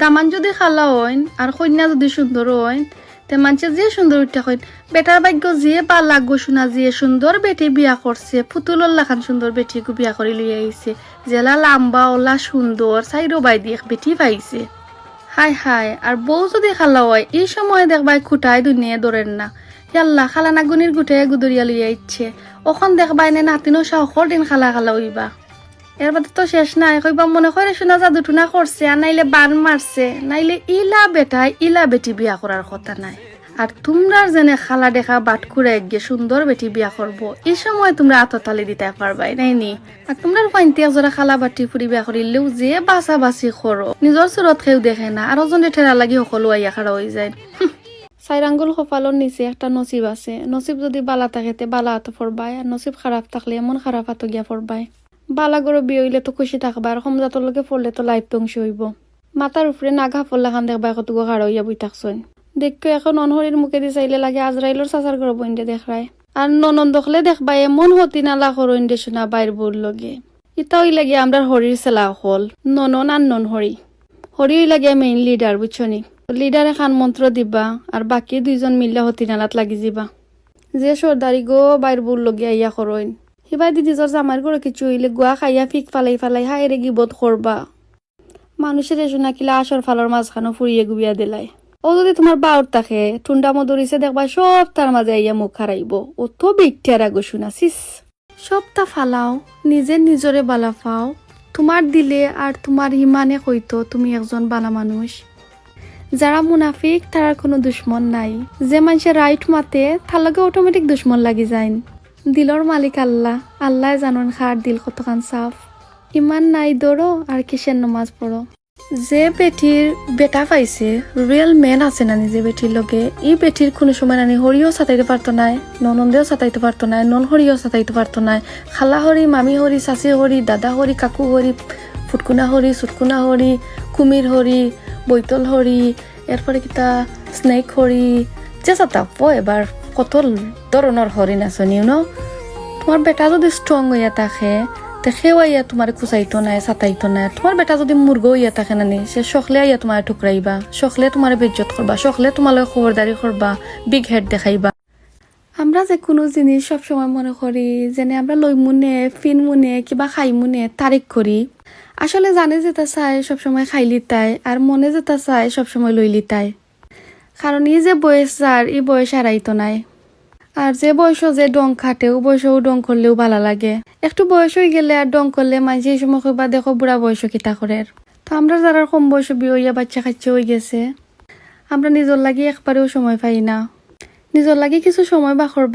দামান যদি খালা হইন, আর কন্যা যদি সুন্দর হইন, তে মানুষে যে সুন্দর উঠা হইন বেটার ভাগ্য যে বা লাগবো শোনা যে সুন্দর বেটি বিয়া করছে পুতুলর লাখান সুন্দর বেটি বিয়া করে লিয়ে আইছে জেলা লাম্বা ওলা সুন্দর সাইরো বাই দিয়ে বেটি পাইছে। হাই হাই আর বউ যদি খালা হয়, এই সময় দেখবাই খুঁটাই দুনিয়া ধরেন না। ইয়াল্লা খালা নাগুনির গুটে গুদরিয়া লইয়া ইচ্ছে ওখন দেখবাই নে নাতিনো সাহসর দিন খালা খালা হইবা। এর বাদে তো শেষ নাই। কইবা মনে করে শোনা জাদু টুনা করছে, আর নাইলে বান মারছে। নাইলে ইলা বেটাই ইলা বেটি বিয়া করার কথা নাই। আর তোমরা যেনে খালা দেখা বাট খুঁড়ে গিয়ে সুন্দর বেটি বিয়া করব এই সময় তোমরা আততালি দিতে পারবাই, নাই নি? আর তোমরা পাইনতে যারা খালা বাটি ফুরি বিয়া করিলেও যে বাসা বাসি করো। নিজর চুরত খেয়েও দেখে না, আর ওজনে ঠেলা লাগি সকলো আইয়া খাড়া হয়ে যায়। চাইরাঙ্গুল কপালর নিচে একটা নসিব আছে। নসিব যদি বালা থাকে তে বালা হাতে ফরবাই আর নসিব খারাপ থাকলে এমন খারাপ হাতে গিয়া ফরবাই বালা গরো বিয়ে হইলে তো খুশি থাকবা আর সমজাতর লগে ফরলে তো লাইফ ধ্বংস হইব। মাথার উপরে নাগা ফল্লা খান দেখবা কত খাড়া হইয়া বই থাকছেন দেখো এখন অনহরির মুখে দি চাইলে লাগে আজরাইলর চাচার ঘর বইন্ডে দেখায় আর ননন দেখলে দেখবা এমন হতি নালা করইন্ডে শোনা বাইর বোর লগে। ইতা ওই লাগে আমরা হরির চেলা হল ননন আর নন হরি হরি ওই লাগে মেইন লিডার বুঝছনি লিডারে খান মন্ত্র দিবা আর বাকি দুইজন মিললে হতি নালাত লাগি যাবা। যে সর্দারি গো বাইর বোর লগে আইয়া করইন সিবাই দিদি জর জামার করে কিছু হইলে গুয়া খাইয়া ফিক ফালাই ফালাই হাই রে গিবত করবা মানুষের এসো নাকিলে আসর ফালর মাঝখানো ফুরিয়ে গুবিয়া দিলাই। ও যদি তোমার বাউর থাকে টুন্ডা মদরিছে দেখবা সব তার মাঝে আইয়া মুখ হারাইব ও তো বিকটিয়ার আগো শুনাছিস সবটা ফালাও, নিজে নিজরে বালা পাও তোমার দিলে আর তোমার ইমানে কইতো তুমি একজন বালা মানুষ। যারা মুনাফিক তার কোনো দুশ্মন নাই। যে মানুষে রাইট মাতে তার লগে অটোমেটিক দুশ্মন লাগি যায় দিলর মালিক আল্লাহ আল্লাহ জানন খার দিল কতখান সাফ ইমান নাই দৌড়ো আর কিসের নমাজ পড়ো যে বেটির বেটা পাইছে রিয়েল মেন আছে নানি যে বেটির লগে, ই বেটির কোনো সময় নানি হরিও সাঁতাইতে পারতো নাই, ননন্দেও সাঁতাইতে পারতো নাই নন হরিও সাঁতাইতে পারতো নাই। খালা হরি মামি হরি চাচি হরি দাদা হরি কাকু হরি ফুটকুনা হরি সুটকুনা হরি কুমির হরি বৈতল হরি এরপরে কিতা স্নেক হরি যে চাতাপ এবার কত ধরনের হরিণ আছে নিও ন তোমার বেটা যদি স্ট্রং হইয়া থাকে তে সেও আইয়া তোমার কুচাইতো নাই চাতাইতো নাই। তোমার বেটা যদি মুর্গ হইয়া থাকে নানি, সে সখলে আইয়া তোমার ঠুকরাইবা সখলে তোমার বেজ্জত করবা সখলে তোমালৈ খবরদারি করবা বিগ হেড দেখাইবা। আমরা যে কোনো জিনিস সবসময় মনে করি, যেনে আমরা লই মুনে, ফিন মুনে, কিবা খাই মুনে, তারিখ করি। আসলে জানে যেটা চাই সবসময় খাইলি তাই, আর মনে যেটা চাই সবসময় লইলি তাই। কারণ এই যে বয়স যার ই বয়স হারাইতো নাই। আর যে বয়স যে ডং খাটে, ও বয়সেও ডং করলেও ভালো লাগে। একটু বয়স হয়ে গেলে আর ডং করলে মাঝে সময় বা দেখো বুড়া বয়স কিতা করে তো আমরা যারা কম বয়স বিয়ে হইয়া বাচ্চা খাচ্ছে হয়ে গেছে। আমরা নিজের লাগে একবারেও সময় পাই না। নিজের লাগে কিছু সময় বা করবা